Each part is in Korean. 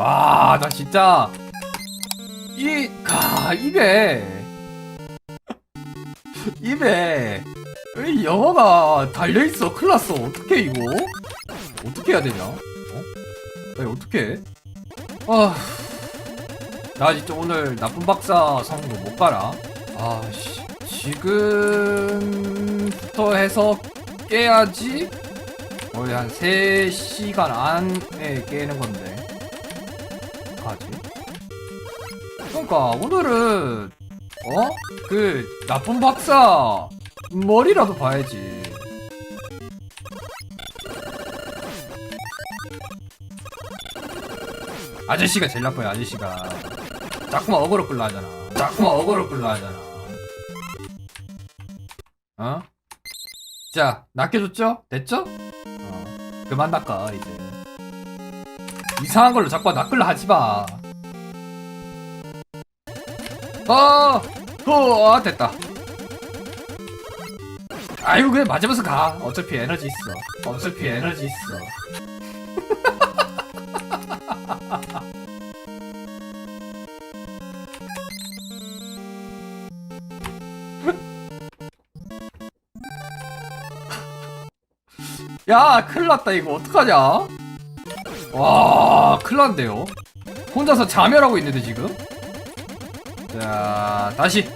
와, 나 진짜 이, 가, 입에 입에 이 영어가 달려 있어. 큰일 났어. 어떻게 이거? 어떻게 해야 되냐? 어? 나 이거 어떻게 해? 아, 나 진짜 오늘 나쁜 박사 성도 못 가라. 아, 씨. 지금부터 해서 깨야지 거의 한 3시간 안에 깨는 건데. 그러니까 오늘은 어? 그 나쁜 박사 머리라도 봐야지. 아저씨가 제일 나빠요 아저씨가 자꾸만 어그로 끌라 하잖아 자꾸만 어그로 끌라 하잖아 어? 자 낚여줬죠? 됐죠? 어 그만 낚아 이제 이상한 걸로 자꾸 낚을라 하지마 어! 후, 아, 됐다. 아유, 그냥 맞으면서 가. 어차피 에너지 있어. 어차피 에너지 있어. 야, 큰일 났다, 이거. 어떡하냐? 와, 큰일 났는데요. 혼자서 자멸하고 있는데, 지금? 자, 다시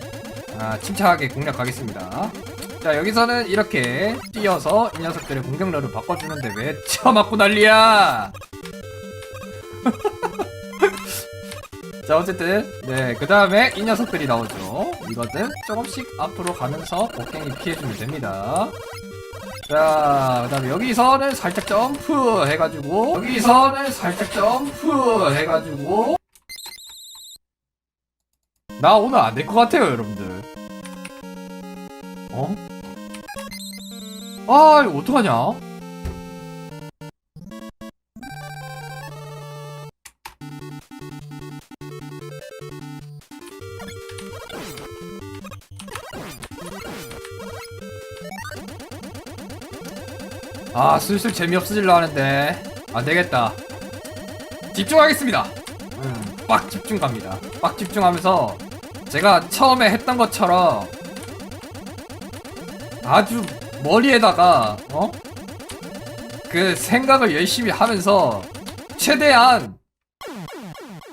아, 침착하게 공략하겠습니다. 자, 여기서는 이렇게 뛰어서 이 녀석들의 공격력을 바꿔주는데 왜 쳐맞고 난리야? 자, 어쨌든 네, 그 다음에 이 녀석들이 나오죠. 이것은 조금씩 앞으로 가면서 곡괭이 피해주면 됩니다. 자, 그 다음에 여기서는 살짝 점프 해가지고 여기서는 살짝 점프 해가지고 나 오늘 안 될 것 같아요, 여러분들. 어? 아, 이거 어떡하냐? 아, 슬슬 재미없어질라 하는데. 안 되겠다. 집중하겠습니다. 음, 빡 집중 갑니다. 빡 집중하면서 제가 처음에 했던 것처럼 아주 머리에다가 어? 그 생각을 열심히 하면서 최대한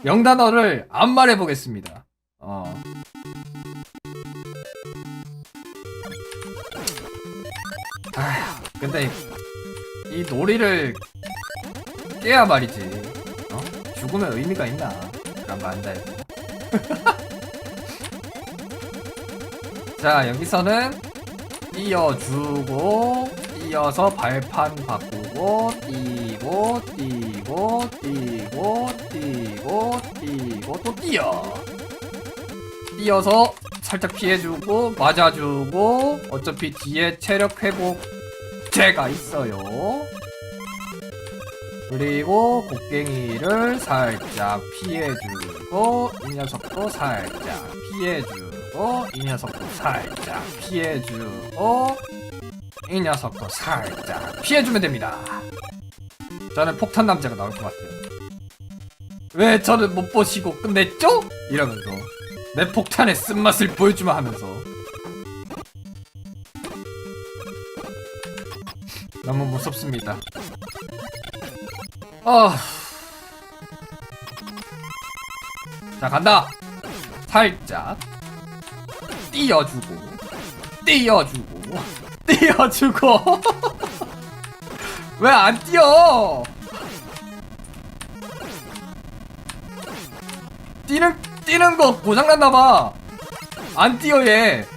명단어를 안 말해 보겠습니다. 어. 아휴, 근데 이 놀이를 깨야 말이지. 어? 죽으면 의미가 있나? 거 안다. 자 여기서는 띄어주고 띄어서 발판 바꾸고 띄고 띄고 띄고 띄고 띄고 또 띄어. 띄어서 살짝 피해주고 맞아주고 어차피 뒤에 체력 회복제가 있어요. 그리고 곡괭이를 살짝 피해주고 이 녀석도 살짝 피해주고 이 녀석도 살짝 피해주고 이 녀석도 살짝 피해주면 됩니다. 저는 폭탄 남자가 나올 것 같아요. 왜 저를 못 보시고 끝냈죠? 이러면서 내 폭탄의 쓴맛을 보여주마 하면서 너무 무섭습니다. 아. 자, 간다! 살짝. 띄어주고. 띄어주고. 띄어주고. 왜안 뛰어? 뛰는, 뛰는 거 고장났나 봐. 안 뛰어, 얘.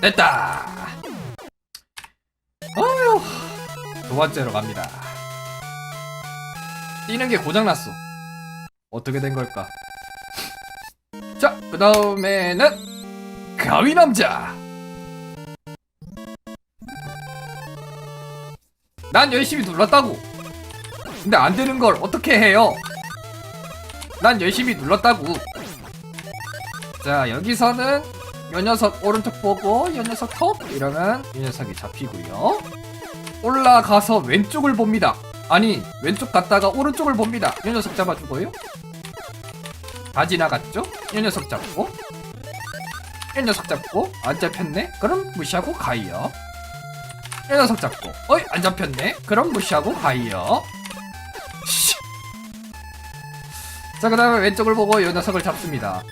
됐다! 어휴, 두 번째로 갑니다. 뛰는 게 고장났어. 어떻게 된 걸까? 자, 그 다음에는 가위 남자. 난 열심히 눌렀다고. 근데 안 되는 걸 어떻게 해요? 난 열심히 눌렀다고. 자, 여기서는 요 녀석 오른쪽 보고 요 녀석 톱 이러면 이 녀석이 잡히고요. 올라가서 왼쪽을 봅니다. 아니 왼쪽 갔다가 오른쪽을 봅니다. 이 녀석 잡아주고요. 다 지나갔죠? 이 녀석 잡고 이 녀석 잡고 안 잡혔네? 그럼 무시하고 가요. 이 녀석 잡고 어이 안 잡혔네? 그럼 무시하고. 씨. 자 그 다음에 왼쪽을 보고 이 녀석을 잡습니다.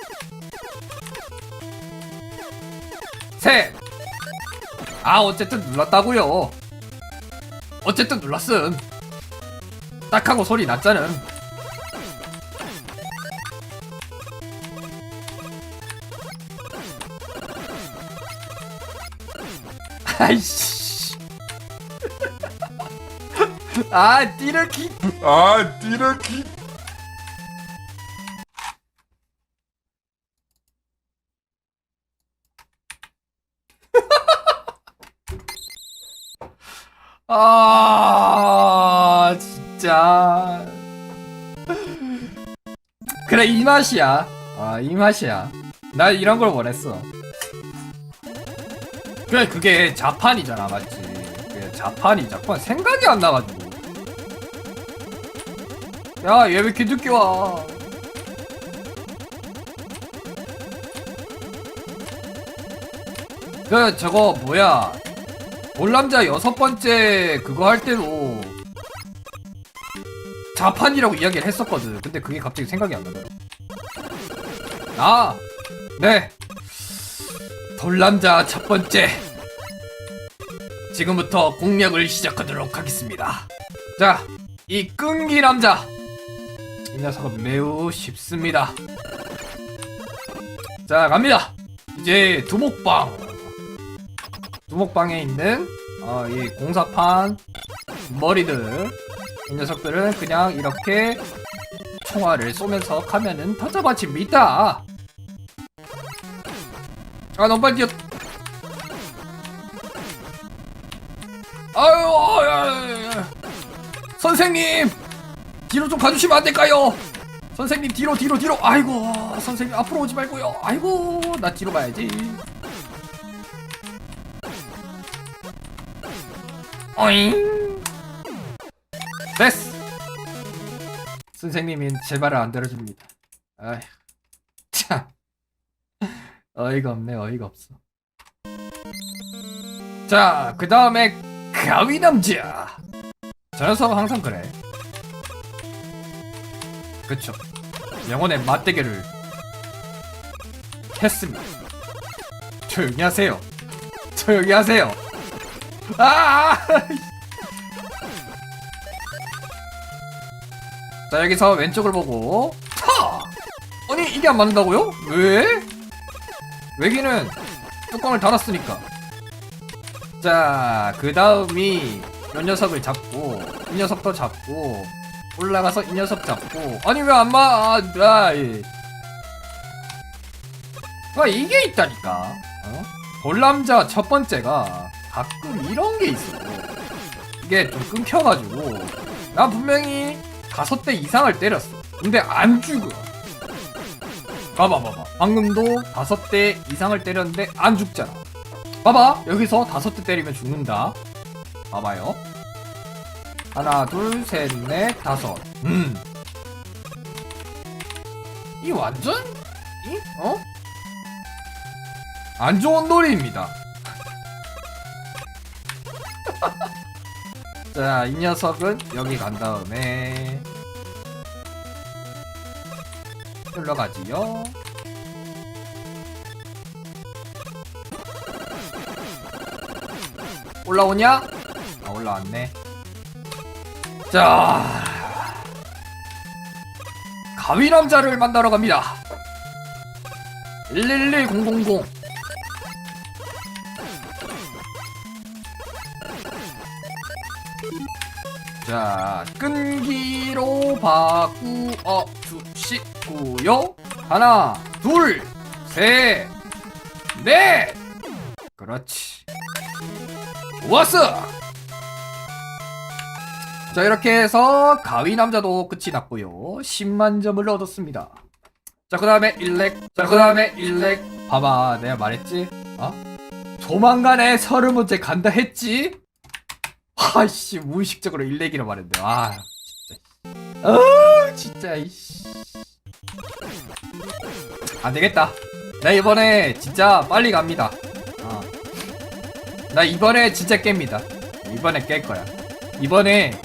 셋. 아 어쨌든 눌렀다고요. 어쨌든 눌렀음. 딱 하고 소리 났잖아. 아이씨. 아, 띠르키. 아, 띠르키. 아, 진짜. 그래, 이 맛이야. 아, 이 맛이야. 나 이런 걸 원했어. 그래, 그게 자판이잖아, 맞지? 그게 자판이 자판 생각이 안 나가지고. 야, 얘 왜 이렇게 늦게 와? 그, 저거, 뭐야. 올남자 여섯 번째 그거 할 때도 자판이라고 이야기를 했었거든. 근데 그게 갑자기 생각이 안 나더라. 아, 네. 돌남자 첫 번째. 지금부터 공략을 시작하도록 하겠습니다. 자, 이 끈기 남자. 이 녀석은 매우 쉽습니다. 자, 갑니다. 이제 두목방. 두목방에 있는 어, 이 공사판 머리들 이 녀석들은 그냥 이렇게 총알을 쏘면서 가면은 더 잡아집니다. 아 너무 빨리 뛰어. 아유, 아유. 선생님 뒤로 좀 가주시면 안 될까요? 선생님 뒤로 뒤로 뒤로. 아이고 선생님 앞으로 오지 말고요. 아이고 나 뒤로 가야지. 어잉 됐어. 선생님이 제 말을 안 들어줍니다. 아휴 참. 어이가 없네 어이가 없어. 자 그 다음에 가위 남자 저 녀석은 항상 그래. 그쵸. 영혼의 맞대결을 했습니다. 조용히 하세요. 조용히 하세요. 아! 자 여기서 왼쪽을 보고 타! 아니 이게 안 맞는다고요? 왜? 외기는 뚜껑을 닫았으니까 자그 다음이 이 녀석을 잡고 이 녀석도 잡고 올라가서 이 녀석 잡고 아니 왜 안 마? 아, 아, 예. 아 이게 있다니까 어? 돌남자 첫 번째가 가끔 이런 게 있어. 이게 좀 끊겨가지고 나 분명히 다섯 대 이상을 때렸어. 근데 안 죽어. 봐봐 봐봐. 방금도 다섯 대 이상을 때렸는데 안 죽잖아. 봐봐 여기서 다섯 대 때리면 죽는다. 봐봐요. 하나 둘 셋 넷 다섯. 음. 이 완전 이 어? 안 좋은 놀이입니다. 자, 이 녀석은 여기 간 다음에 흘러가지요. 올라오냐? 아, 올라왔네. 자, 가위 남자를 만나러 갑니다. 111000 자, 끈기로 바꾸어 주시고요. 하나, 둘, 셋, 넷. 그렇지. 좋았어. 자, 이렇게 해서 가위 남자도 끝이 났고요. 10만 점을 얻었습니다. 자, 그 다음에 일렉. 자, 그 다음에 일렉. 봐봐 내가 말했지 어? 조만간에 서른 문제 간다 했지 아이씨 무의식적으로 일내기로 말했네 아 진짜. 아 진짜 이씨. 안 되겠다. 나 이번에 진짜 빨리 갑니다. 어. 나 이번에 진짜 깹니다. 이번에 깰 거야. 이번에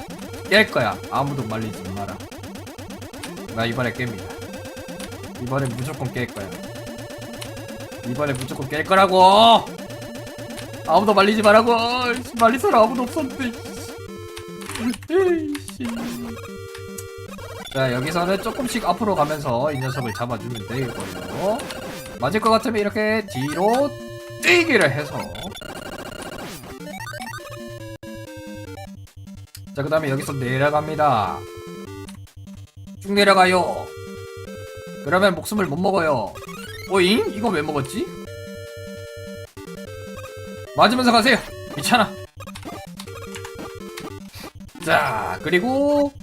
깰 거야. 아무도 말리지 마라. 나 이번에 깹니다. 이번에 무조건 깰 거야. 이번에 무조건 깰 거라고 아무도 말리지 말라고. 말릴 사람 아무도 없었는데. 자 여기서는 조금씩 앞으로 가면서 이 녀석을 잡아주면 되고요. 맞을 것 같으면 이렇게 뒤로 뛰기를 해서. 자 그 다음에 여기서 내려갑니다. 쭉 내려가요. 그러면 목숨을 못 먹어요. 오잉? 이거 왜 먹었지? 맞으면서 가세요. 귀찮아. 자 그리고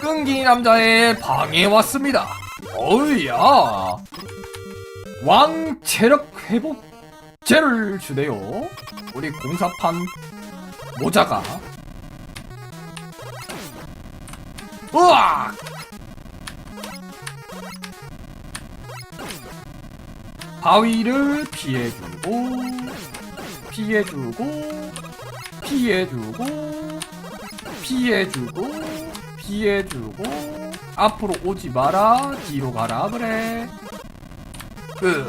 끈기 남자의 방에 왔습니다. 어우야. 왕 체력 회복제를 주네요. 우리 공사판 모자가. 우와! 바위를 피해주고 피해주고 피해주고 피해주고 피해주고 앞으로 오지 마라 뒤로 가라 그래 끝.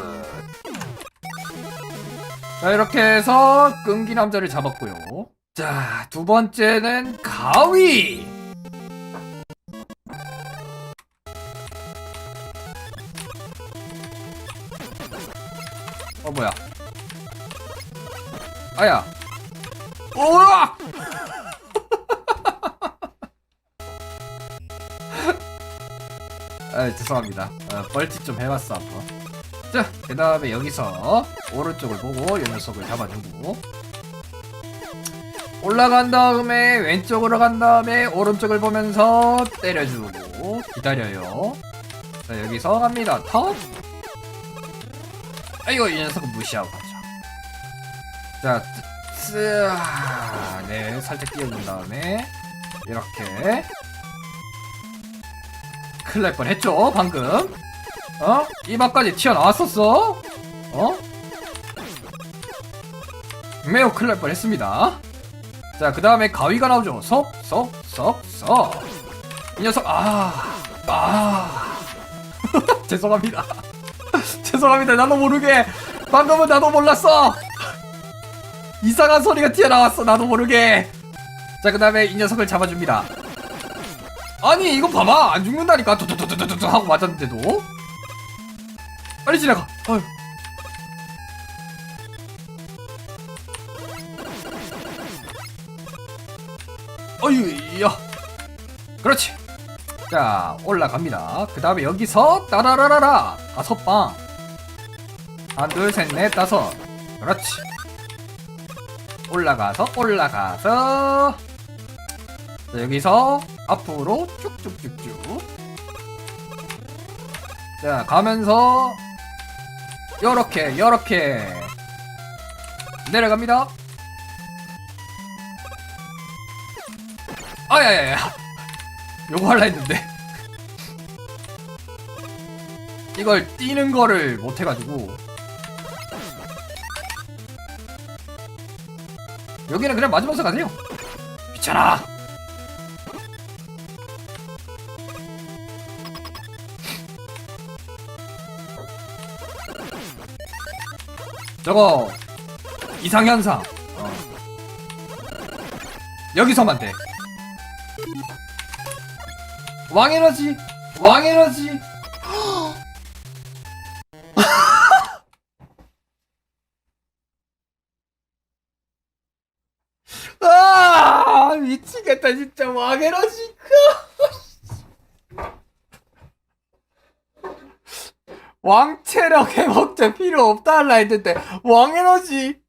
자 이렇게 해서 끈기 남자를 잡았고요. 자 두 번째는 가위. 어 뭐야? 아야. 우와! 아 죄송합니다. 어, 벌칙 좀 해봤어 아까. 자, 그 다음에 여기서 오른쪽을 보고 이 녀석을 잡아주고 올라간 다음에 왼쪽으로 간 다음에 오른쪽을 보면서 때려주고 기다려요. 자, 여기서 갑니다. 턱. 아이고, 이 녀석은 무시하고. 자, 쓰, 아, 네, 살짝 띄워준 다음에 이렇게 큰일 날 뻔했죠, 방금. 어? 이마까지 튀어나왔었어? 어? 매우 큰일 날 뻔했습니다. 자, 그 다음에 가위가 나오죠. 석, 석, 석, 석. 이 녀석, 아, 아. 죄송합니다. 죄송합니다. 나도 모르게. 방금은 나도 몰랐어. 이상한 소리가 튀어나왔어. 나도 모르게. 자, 그 다음에 이 녀석을 잡아줍니다. 아니, 이거 봐봐. 안 죽는다니까. 두두두두두두 하고 맞았는데도. 빨리 지나가. 어휴. 어휴, 야. 그렇지. 자, 올라갑니다. 그 다음에 여기서 따라라라라 다섯 방. 하나, 둘, 셋, 넷, 다섯. 그렇지. 올라가서 올라가서. 자, 여기서 앞으로 쭉쭉쭉쭉. 자, 가면서 요렇게 요렇게 내려갑니다. 아야야야. 요거 할라 했는데. 이걸 뛰는 거를 못 해가지고. 여기는 그냥 맞으면서 가세요. 귀찮아. 저거 이상현상 어. 여기서만 돼 왕에너지 왕에너지 미치겠다 진짜. 왕에너지 왕체력 회복제 필요 없다 할라 했는데 왕에너지.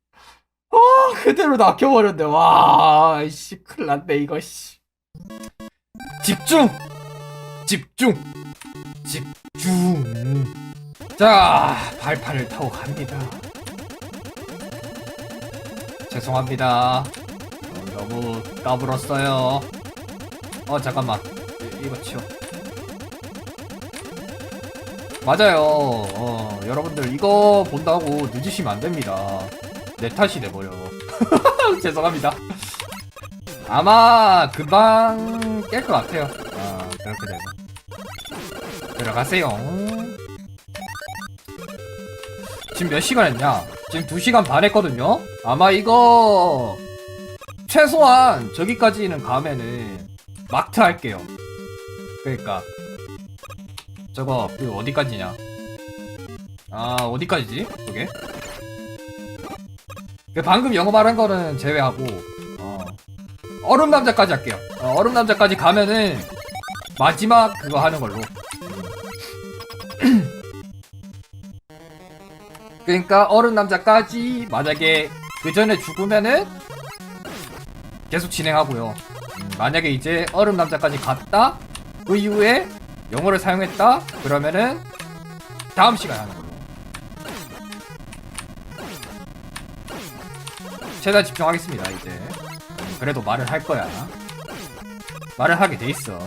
아 그대로 낚여버렸네. 와 이씨 큰일 났네 이거 씨. 집중! 집중! 집중! 자, 발판을 타고 갑니다. 죄송합니다. 어, 너무 까불었어요. 어, 잠깐만. 이, 이거 치워. 맞아요. 어, 여러분들 이거 본다고 늦으시면 안 됩니다. 내 탓이 돼버려. 죄송합니다. 아마 금방 깰 것 같아요. 아, 그렇게 되면. 들어가세요. 지금 몇 시간 했냐? 지금 2시간 반 했거든요? 아마 이거 최소한 저기까지는 가면은 막트 할게요. 그러니까 저거 그 어디까지냐? 아 어디까지지? 그게? 그 방금 영어 말한 거는 제외하고 어. 얼음 남자까지 할게요. 어, 얼음 남자까지 가면은 마지막 그거 하는 걸로. 그러니까 얼음 남자까지 만약에 그 전에 죽으면은 계속 진행하고요. 음, 만약에 이제 얼음 남자까지 갔다 그 이후에 영어를 사용했다 그러면은 다음 시간에 하는 걸로. 최대한 집중하겠습니다 이제. 음, 그래도 말을 할 거야. 말을 하게 돼 있어.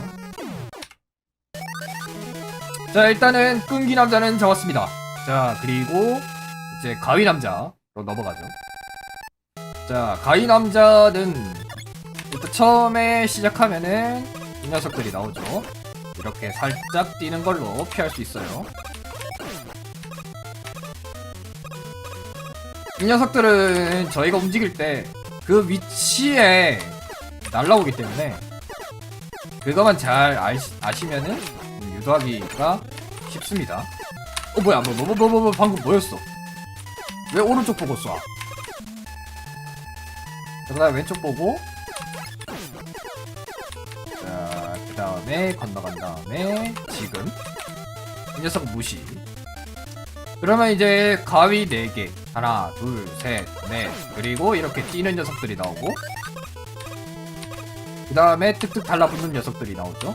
자 일단은 끈기 남자는 잡았습니다. 자 그리고 이제 가위 남자로 넘어가죠. 자 가위 남자는 일단 처음에 시작하면은 이 녀석들이 나오죠. 이렇게 살짝 뛰는 걸로 피할 수 있어요. 이 녀석들은 저희가 움직일 때 그 위치에 날라오기 때문에 그거만 잘 아시, 아시면은 유도하기가 쉽습니다. 어 뭐야 뭐 뭐 뭐 뭐뭐 방금 뭐였어? 왜 오른쪽 보고 쏴? 그 다음에 왼쪽 보고 다음에 건너간 다음에 지금 이 녀석 무시. 그러면 이제 가위 4개. 하나 둘셋넷. 그리고 이렇게 뛰는 녀석들이 나오고 그 다음에 툭툭 달라붙는 녀석들이 나오죠.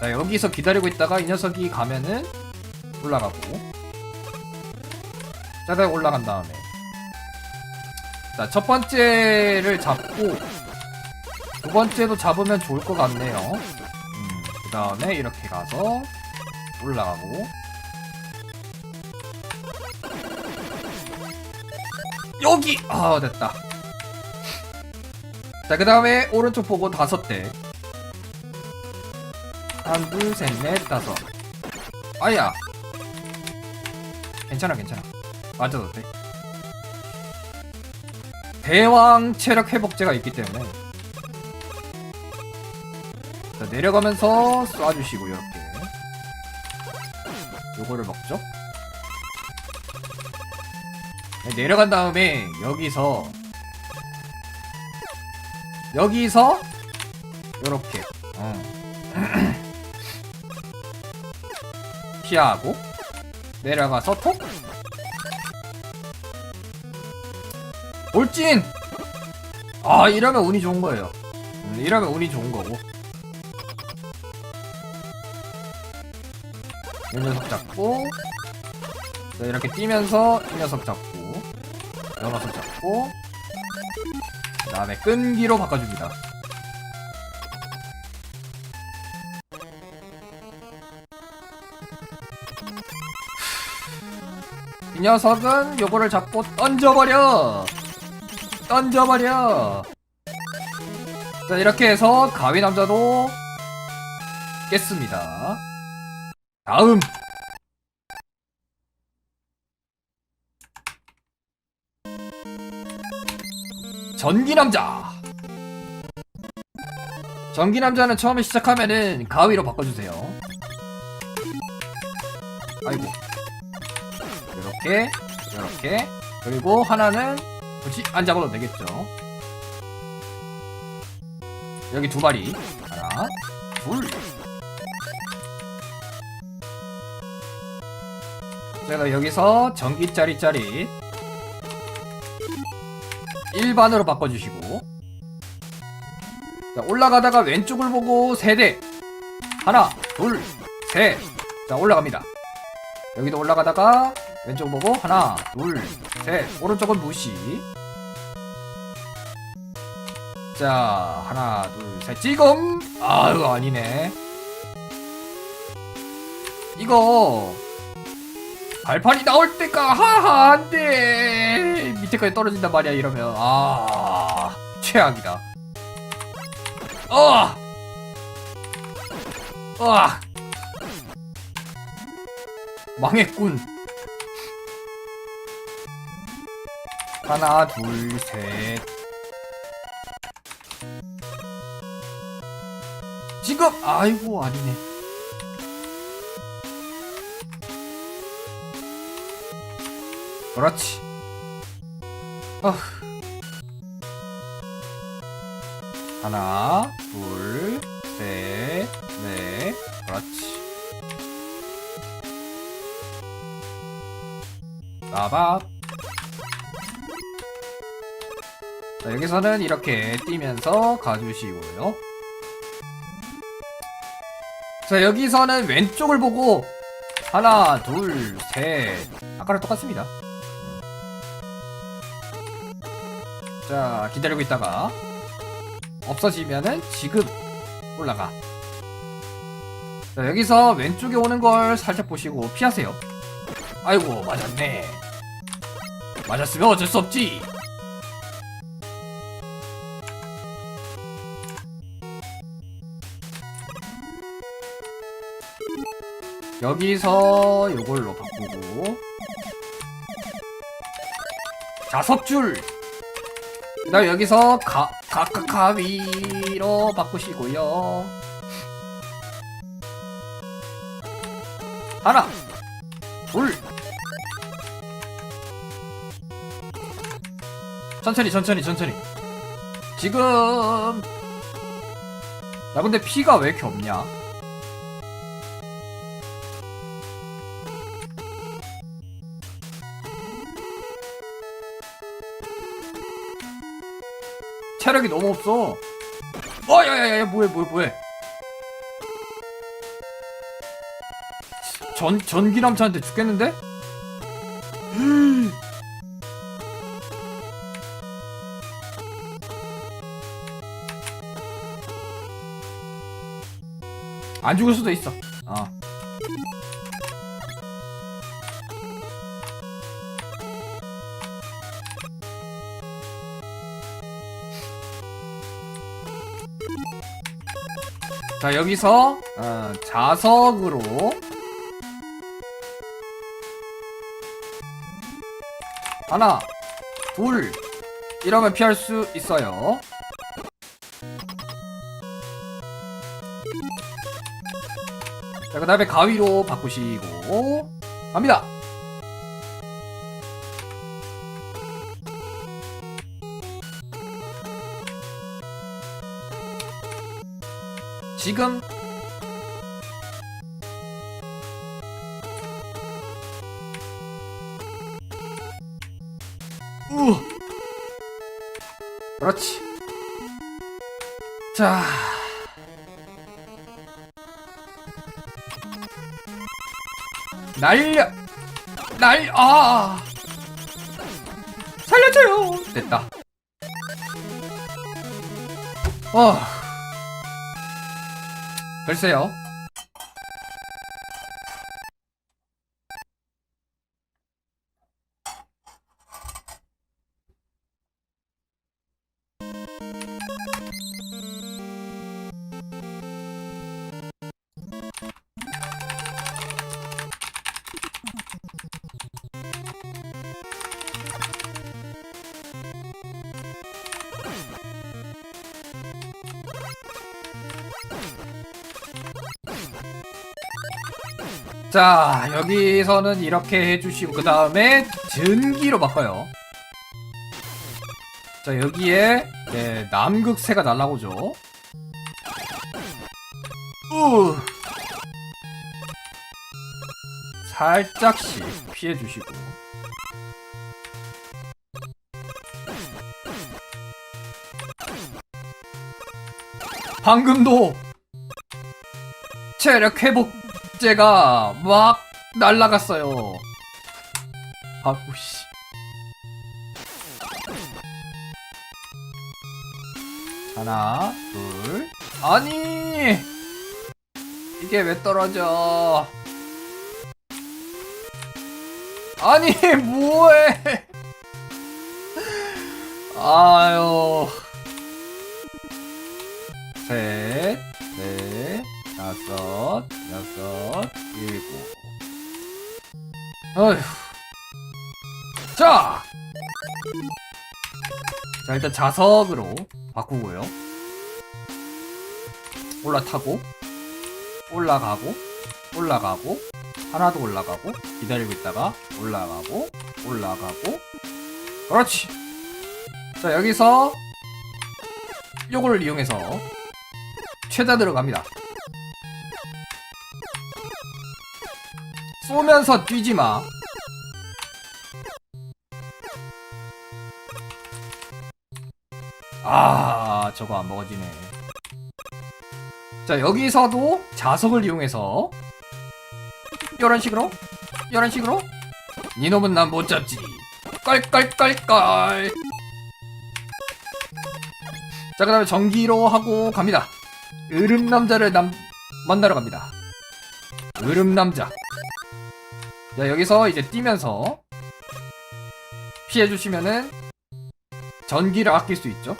자 여기서 기다리고 있다가 이 녀석이 가면은 올라가고. 짜다 올라간 다음에. 자 첫 번째를 잡고 두 번째도 잡으면 좋을 것 같네요 음, 그 다음에 이렇게 가서 올라가고 여기 아 됐다 자 그 다음에 오른쪽 보고 다섯 대 한, 둘, 셋, 넷, 다섯. 아야. 괜찮아, 괜찮아. 맞아도 돼. 대왕 체력 회복제가 있기 때문에. 자, 내려가면서 쏴주시고, 이렇게. 요거를 먹죠. 네, 내려간 다음에, 여기서, 여기서, 요렇게. 어. 피하고 내려가서 톡 올진 아 이러면 운이 좋은 거예요 음, 이러면 운이 좋은 거고 이 녀석 잡고. 자, 이렇게 뛰면서 이 녀석 잡고 이 녀석 잡고. 그 다음에 끈기로 바꿔줍니다. 이 녀석은 요거를 잡고 던져버려! 던져버려! 자 이렇게 해서 가위 남자도 깼습니다 다음. 전기 남자. 전기 남자는 처음에 시작하면은 가위로 바꿔주세요. 아이고. 이렇게 이렇게. 그리고 하나는 굳이 안 잡아도 되겠죠. 여기 두 마리. 하나 둘 제가 여기서 전기 짜리짜리 일반으로 바꿔주시고. 자, 올라가다가 왼쪽을 보고 세대. 하나 둘셋자 올라갑니다. 여기도 올라가다가 왼쪽 보고 하나 둘셋. 오른쪽은 무시. 자 하나 둘셋. 지금 아유 아니네. 이거 발판이 나올 때가 하하 안돼. 밑에까지 떨어진단 말이야 이러면. 아 최악이다. 어! 어! 망했군. 하나 둘셋. 지금! 아이고 아니네 그렇지. 어. 하나 둘셋넷. 그렇지. 빠밥 자, 여기서는 이렇게 뛰면서 가주시고요. 자 여기서는 왼쪽을 보고 하나 둘 셋. 아까랑 똑같습니다 기다리고 있다가 없어지면은 지금 올라가. 자 여기서 왼쪽에 오는 걸 살짝 보시고 피하세요. 아이고 맞았네. 맞았으면 어쩔 수 없지. 여기서 요걸로 바꾸고. 자석줄 그다음 여기서 가, 가, 가, 가위로 바꾸시고요. 하나 둘. 천천히 천천히 천천히. 지금. 나 근데 피가 왜 이렇게 없냐 체력이 너무 없어 어 야야야 뭐해 뭐해 뭐해 전 전기남차한테 죽겠는데? 안 죽을 수도 있어. 자 여기서 어, 자석으로. 하나 둘. 이러면 피할 수 있어요. 자, 그 다음에 가위로 바꾸시고, 갑니다! 지금, 우! 그렇지. 자. 날려 날 아. 살려줘요. 됐다. 어. 글쎄요. 자, 여기서는 이렇게 해주시고, 그 다음에 전기로 바꿔요. 자, 여기에, 네, 남극새가 날라오죠. 우! 살짝씩 피해주시고. 방금도 체력 회복 제가 막 날라갔어요. 아구 씨. 하나, 둘. 아니! 이게 왜 떨어져? 아니, 뭐해! 아유. 셋, 넷, 다섯, 여섯, 일곱. 어휴. 자! 자, 일단 자석으로 바꾸고요. 올라타고, 올라가고, 올라가고, 하나 더 올라가고, 기다리고 있다가, 올라가고, 올라가고, 그렇지! 자, 여기서, 요거를 이용해서, 최단으로 갑니다. 쏘면서 뛰지 마. 아, 저거 안 먹어지네. 자, 여기서도 자석을 이용해서 이런 식으로, 이런 식으로 니놈은 난 못 잡지. 깔깔깔깔. 자, 그다음에 전기로 하고 갑니다. 으름 남자를 남 만나러 갑니다. 으름 남자. 자, 여기서 이제 뛰면서 피해 주시면은 전기를 아낄 수 있죠.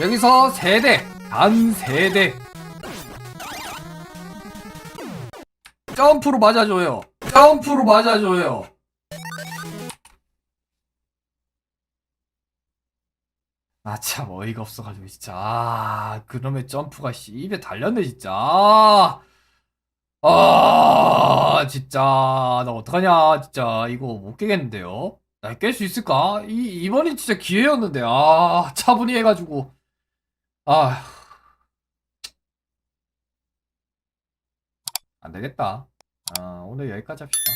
여기서 세대, 단 세대. 점프로 맞아줘요. 점프로 맞아줘요. 아, 참, 어이가 없어가지고, 진짜. 아, 그놈의 점프가, 씨, 입에 달렸네, 진짜. 아, 아, 진짜. 나 어떡하냐, 진짜. 이거 못 깨겠는데요? 나 깰 수 있을까? 이, 이번이 진짜 기회였는데, 아, 차분히 해가지고. 아, 안 되겠다. 아, 오늘 여기까지 합시다.